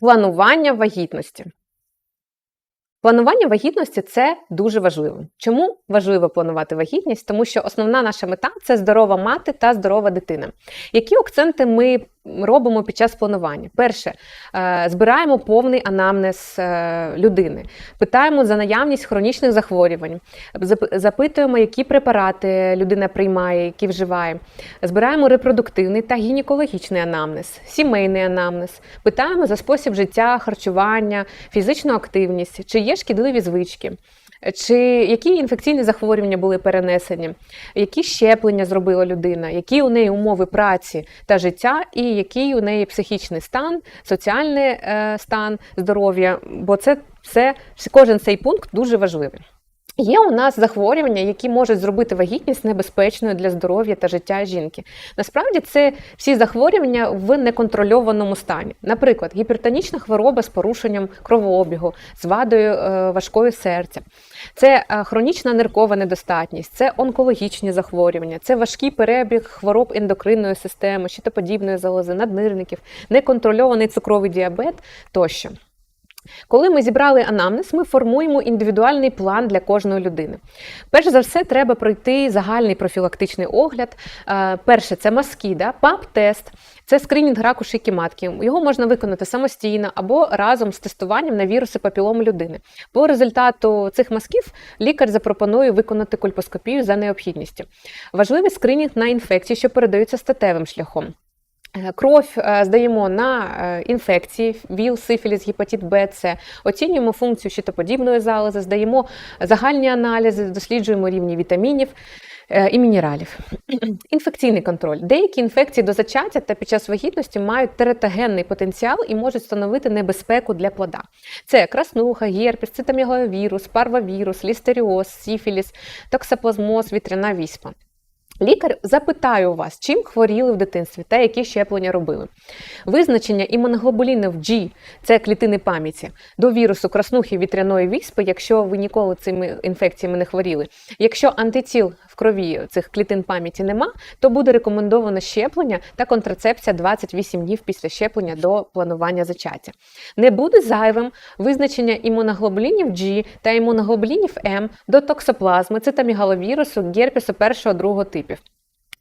Планування вагітності. Планування вагітності це дуже важливо. Чому важливо планувати вагітність? Тому що основна наша мета це здорова мати та здорова дитина. Які акценти ми робимо під час планування? Перше, е, збираємо повний анамнез е, людини, питаємо за наявність хронічних захворювань, зап- запитуємо, які препарати людина приймає, які вживає. Збираємо репродуктивний та гінекологічний анамнез, сімейний анамнез, питаємо за спосіб життя, харчування, фізичну активність, чи є шкідливі звички. Чи які інфекційні захворювання були перенесені, які щеплення зробила людина, які у неї умови праці та життя, і який у неї психічний стан, соціальний е, стан здоров'я, бо це все кожен цей пункт дуже важливий. Є у нас захворювання, які можуть зробити вагітність небезпечною для здоров'я та життя жінки. Насправді це всі захворювання в неконтрольованому стані. Наприклад, гіпертонічна хвороба з порушенням кровообігу, з вадою е, важкої серця. Це е, хронічна ниркова недостатність, це онкологічні захворювання, це важкий перебіг хвороб ендокринної системи, щитоподібної залози, наднирників, неконтрольований цукровий діабет тощо. Коли ми зібрали анамнез, ми формуємо індивідуальний план для кожної людини. Перш за все, треба пройти загальний профілактичний огляд. Е, Перше це маскіда, ПАП-тест, це скринінг раку шийки матки. Його можна виконати самостійно або разом з тестуванням на віруси папілому людини. По результату цих мазків лікар запропонує виконати кольпоскопію за необхідністю. Важливий скринінг на інфекції, що передаються статевим шляхом. Е, Кров е, здаємо на е, інфекції, ВІЛ, сифіліс, гепатит Б, С, оцінюємо функцію щитоподібної залози, здаємо загальні аналізи, досліджуємо рівні вітамінів і мінералів. Інфекційний контроль. Деякі інфекції до зачаття та під час вагітності мають тератогенний потенціал і можуть становити небезпеку для плода. Це краснуха, герпес, цитомегаловірус, парвавірус, лістеріоз, сифіліс, токсоплазмоз, вітряна віспа. Лікар запитає у вас, чим хворіли в дитинстві та які щеплення робили. Визначення імуноглобулінів G – це клітини пам'яті до вірусу краснухи вітряної віспи, якщо ви ніколи цими інфекціями не хворіли. Якщо антитіл крові цих клітин пам'яті нема, то буде рекомендовано щеплення та контрацепція 28 днів після щеплення до планування зачаття. Не буде зайвим визначення імуноглобулінів G та імуноглобулінів М до токсоплазми, цитамігаловірусу, герпесу першого-другого типів.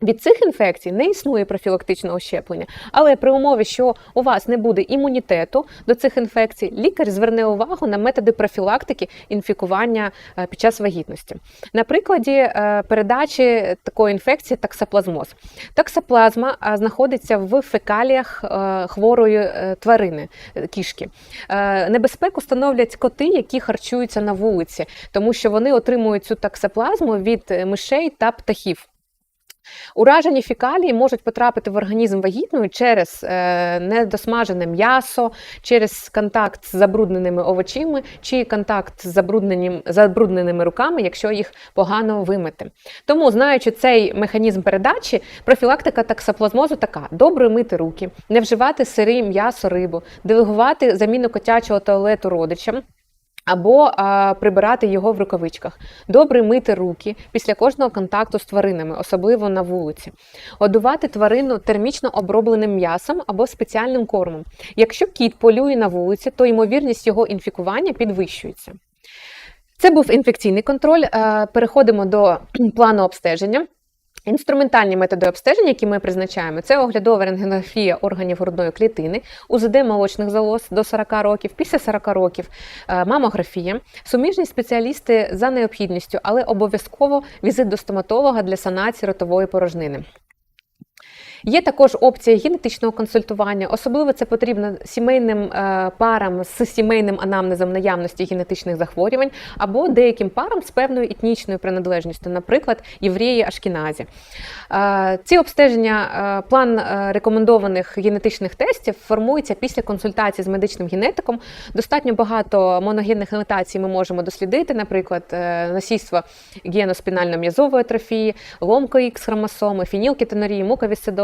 Від цих інфекцій не існує профілактичного щеплення, але при умові, що у вас не буде імунітету до цих інфекцій, лікар зверне увагу на методи профілактики інфікування е, під час вагітності. На прикладі е, передачі такої інфекції таксоплазмоз. Таксоплазма е, знаходиться в фекаліях хворої тварини кішки. Небезпеку становлять коти, які харчуються на вулиці, тому що вони отримують цю таксоплазму від мишей та птахів. Уражені фекалії можуть потрапити в організм вагітної через е, недосмажене м'ясо, через контакт з забрудненими овочима чи контакт з забрудненим- забрудненими руками, якщо їх погано вимити. Тому, знаючи цей механізм передачі, профілактика таксоплазмозу така: добре мити руки, не вживати сирі м'ясо, рибу, делегувати заміну котячого туалету родичам. Або а, прибирати його в рукавичках, добре мити руки після кожного контакту з тваринами, особливо на вулиці, годувати тварину термічно обробленим м'ясом або спеціальним кормом. Якщо кіт полює на вулиці, то ймовірність його інфікування підвищується. Це був інфекційний контроль. Е, Переходимо до плану обстеження. Інструментальні методи обстеження, які ми призначаємо, це оглядова рентгенографія органів грудної клітини, УЗД молочних залоз до 40 років, після 40 років, е, мамографія, суміжні спеціалісти за необхідністю, але обов'язково візит до стоматолога для санації ротової порожнини. Є також опція генетичного консультування, особливо це потрібно сімейним е, парам з сімейним анамнезом наявності генетичних захворювань або деяким парам з певною етнічною приналежністю, наприклад, євреї Ашкіназі. Е, ці обстеження, е, план рекомендованих генетичних тестів формується після консультації з медичним генетиком. Достатньо багато моногенних мутацій ми можемо дослідити, наприклад, насильство гену спінально-м'язової атрофії, ломко Х хромосоми, фенілкетонурії,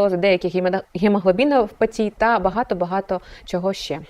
муковісцидози, деяких гемоглобінопатій та багато-багато чого ще.